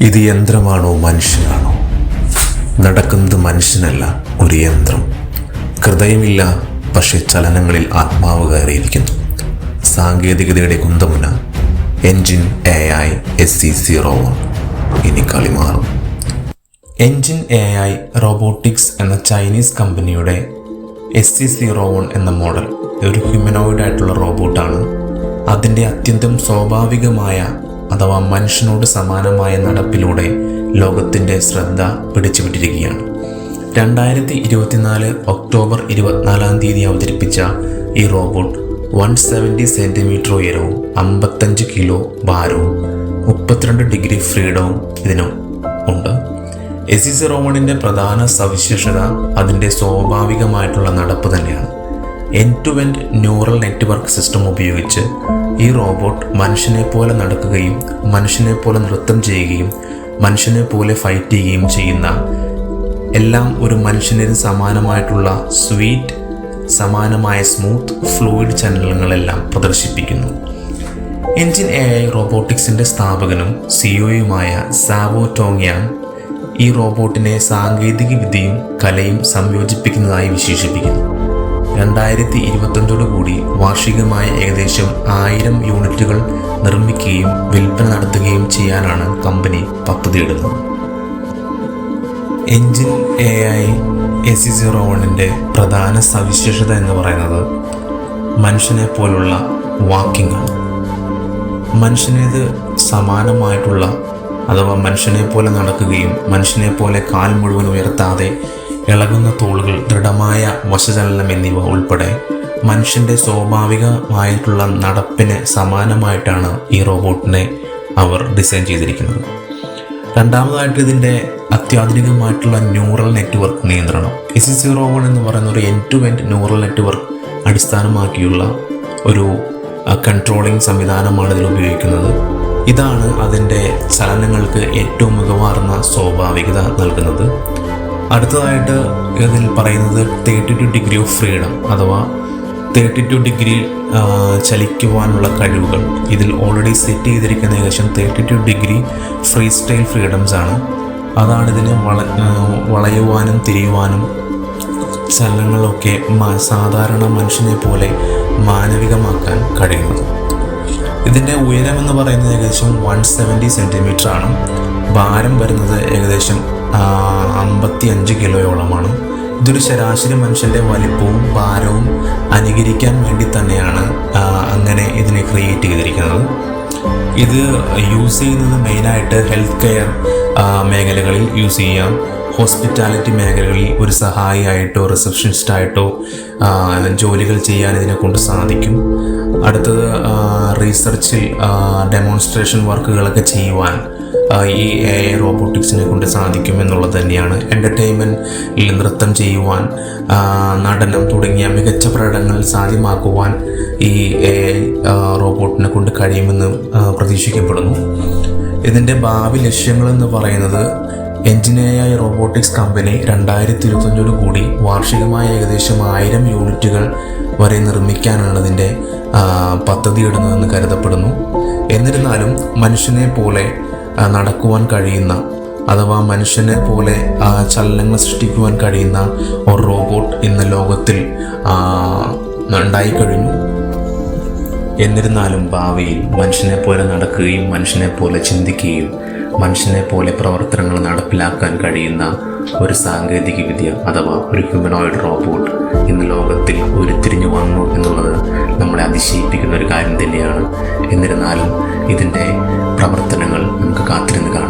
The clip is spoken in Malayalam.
ഇത് യന്ത്രമാണോ മനുഷ്യനാണോ? നടക്കുന്നത് മനുഷ്യനല്ല ഒരു യന്ത്രം. ഹൃദയമില്ല പക്ഷെ ചലനങ്ങളിൽ ആത്മാവ് കയറിയിരിക്കുന്നു. സാങ്കേതികതയുടെ കുന്തമുന engine A I S C zero one ഇനി കളി മാറും. എൻജിൻ എ ഐ റോബോട്ടിക്സ് എന്ന ചൈനീസ് കമ്പനിയുടെ എസ് സി സീറോ വൺ എന്ന മോഡൽ ഒരു ഹ്യൂമനോയിഡ് ആയിട്ടുള്ള റോബോട്ടാണ്. അതിന്റെ അത്യന്തം സ്വാഭാവികമായ അഥവാ മനുഷ്യനോട് സമാനമായ നടപ്പിലൂടെ ലോകത്തിന്റെ ശ്രദ്ധ പിടിച്ചുവിട്ടിരിക്കുകയാണ്. രണ്ടായിരത്തി ഇരുപത്തിനാല് ഒക്ടോബർ ഇരുപത്തിനാലാം തീയതി അവതരിപ്പിച്ച ഈ റോബോട്ട് വൺ സെവന്റി സെന്റിമീറ്റർ ഉയരവും അമ്പത്തഞ്ച് കിലോ ഭാരവും മുപ്പത്തിരണ്ട് ഡിഗ്രി ഫ്രീഡവും ഇതിന് ഉണ്ട്. എസ് സി റോമണിന്റെ പ്രധാന സവിശേഷത അതിന്റെ സ്വാഭാവികമായിട്ടുള്ള നടപ്പ് തന്നെയാണ്. End to end neural network system ഉപയോഗിച്ച് ഈ റോബോട്ട് മനുഷ്യനെ പോലെ നടക്കുകയും മനുഷ്യനെ പോലെ നൃത്തം ചെയ്യുകയും മനുഷ്യനെ പോലെ ഫൈറ്റ് ചെയ്യുകയും ചെയ്യുന്ന എല്ലാം ഒരു മനുഷ്യന് സമാനമായിട്ടുള്ള സ്വീറ്റ് സമാനമായ സ്മൂത്ത് ഫ്ലൂയിഡ് ചലനങ്ങളെല്ലാം പ്രദർശിപ്പിക്കുന്നു. എൻജിൻ എ ഐ റോബോട്ടിക്സിന്റെ സ്ഥാപകനും സിഒയുമായ സാവോ ടോങ്യാങ് ഈ റോബോട്ടിനെ സാങ്കേതിക വിദ്യയും കലയും സംയോജിപ്പിക്കുന്നതായി വിശേഷിപ്പിക്കുന്നു. രണ്ടായിരത്തി ഇരുപത്തഞ്ചോടു കൂടി വാർഷികമായ ഏകദേശം ആയിരം യൂണിറ്റുകൾ നിർമ്മിക്കുകയും വിൽപ്പന നടത്തുകയും ചെയ്യാനാണ് company പദ്ധതിയിടുന്നത്. Engine A I A C zero വണ്ണിന്റെ പ്രധാന സവിശേഷത എന്ന് പറയുന്നത് മനുഷ്യനെ പോലുള്ള വാക്കിംഗ് ആണ്. മനുഷ്യനേത് സമാനമായിട്ടുള്ള അഥവാ മനുഷ്യനെ പോലെ നടക്കുകയും മനുഷ്യനെ പോലെ കാൽ മുഴുവൻ ഉയർത്താതെ ഇളകുന്ന തോളുകൾ ദൃഢമായ വശചലനം എന്നിവ ഉൾപ്പെടെ മനുഷ്യന്റെ സ്വാഭാവികമായിട്ടുള്ള നടപ്പിന് സമാനമായിട്ടാണ് ഈ റോബോട്ടിനെ അവർ ഡിസൈൻ ചെയ്തിരിക്കുന്നത്. രണ്ടാമതായിട്ട് ഇതിന്റെ അത്യാധുനികമായിട്ടുള്ള ന്യൂറൽ നെറ്റ്വർക്ക് നിയന്ത്രണം. എസ് സീറോ വൺ എന്ന് പറയുന്ന ഒരു end to end neural network അടിസ്ഥാനമാക്കിയുള്ള ഒരു കൺട്രോളിംഗ് സംവിധാനമാണ് ഇതിൽ ഉപയോഗിക്കുന്നത്. ഇതാണ് അതിന്റെ ചലനങ്ങൾക്ക് ഏറ്റവും മികവാർന്ന സ്വാഭാവികത നൽകുന്നത്. അടുത്തതായിട്ട് ഇതിൽ പറയുന്നത് thirty two degree of freedom അഥവാ തേർട്ടി ടു ഡിഗ്രി ചലിക്കുവാനുള്ള കഴിവുകൾ. ഇതിൽ ഓൾറെഡി സെറ്റ് ചെയ്തിരിക്കുന്ന ഏകദേശം thirty two degree free style freedoms ആണ്. അതാണ് ഇതിന് വള വളയുവാനും തിരിയുവാനും ചലനങ്ങളൊക്കെ സാധാരണ മനുഷ്യനെ പോലെ മാനവികമാക്കാൻ കഴിയുന്നത്. ഇതിന്റെ ഉയരം എന്ന് പറയുന്നത് ഏകദേശം വൺ സെവന്റി സെന്റിമീറ്റർ ആണ്. ഭാരം വരുന്നത് ഏകദേശം അമ്പത്തി അഞ്ച് കിലോയോളമാണ്. ഇതൊരു ശരാശരി മനുഷ്യന്റെ വലിപ്പവും ഭാരവും അനുകരിക്കാൻ വേണ്ടി തന്നെയാണ് അങ്ങനെ ഇതിനെ ക്രിയേറ്റ് ചെയ്തിരിക്കുന്നത്. ഇത് യൂസ് ചെയ്യുന്നത് മെയിനായിട്ട് ഹെൽത്ത് കെയർ മേഖലകളിൽ യൂസ് ചെയ്യാം. ഹോസ്പിറ്റാലിറ്റി മേഖലകളിൽ ഒരു സഹായിയായിട്ടോ റിസപ്ഷനിസ്റ്റായിട്ടോ ജോലികൾ ചെയ്യാൻ ഇതിനെ കൊണ്ട് സാധിക്കും. അടുത്തത് റീസർച്ചിൽ ഡെമോൺസ്ട്രേഷൻ വർക്കുകളൊക്കെ ചെയ്യുവാൻ ഈ എ ഐ റോബോട്ടിക്സിനെ കൊണ്ട് സാധിക്കും എന്നുള്ളത് തന്നെയാണ്. എന്റർടൈൻമെന്റിൽ നൃത്തം ചെയ്യുവാൻ നടനം തുടങ്ങിയ മികച്ച പ്രകടനങ്ങൾ സാധ്യമാക്കുവാൻ ഈ എ ഐ റോബോട്ടിനെ കൊണ്ട് കഴിയുമെന്ന് പ്രതീക്ഷിക്കപ്പെടുന്നു. ഇതിന്റെ ഭാവി ലക്ഷ്യങ്ങളെന്ന് പറയുന്നത് എഞ്ചിനീയറായ റോബോട്ടിക്സ് കമ്പനി രണ്ടായിരത്തി ഇരുപത്തഞ്ചോട് കൂടി വാർഷികമായ ഏകദേശം ആയിരം യൂണിറ്റുകൾ വരെ നിർമ്മിക്കാനാണ് ഇതിന്റെ പദ്ധതി ഇടുന്നതെന്ന് കരുതപ്പെടുന്നു. എന്നിരുന്നാലും മനുഷ്യനെ പോലെ നടക്കുവാൻ കഴിയുന്ന അഥവാ മനുഷ്യനെ പോലെ ചലനങ്ങൾ സൃഷ്ടിക്കുവാൻ കഴിയുന്ന ഒരു റോബോട്ട് ഇന്ന് ലോകത്തിൽ ഉണ്ടായിക്കഴിഞ്ഞു എന്നിരുന്നാലും ഭാവിയിൽ മനുഷ്യനെ പോലെ നടക്കുകയും മനുഷ്യനെ പോലെ ചിന്തിക്കുകയും മനുഷ്യനെ പോലെ പ്രവർത്തനങ്ങൾ നടപ്പിലാക്കാൻ കഴിയുന്ന ഒരു സാങ്കേതിക വിദ്യ അഥവാ ഒരു ഹ്യൂമനോയിഡ് റോബോട്ട് ഇന്ന് ലോകത്തിൽ ഉരുത്തിരിഞ്ഞു വന്നു എന്നുള്ളത് നമ്മളെ അതിശയിപ്പിക്കുന്ന ഒരു കാര്യം തന്നെയാണ്. എന്നിരുന്നാലും ഇതിന്റെ പ്രവർത്തനങ്ങൾ നമുക്ക് കാത്തിരുന്ന് കാണാം.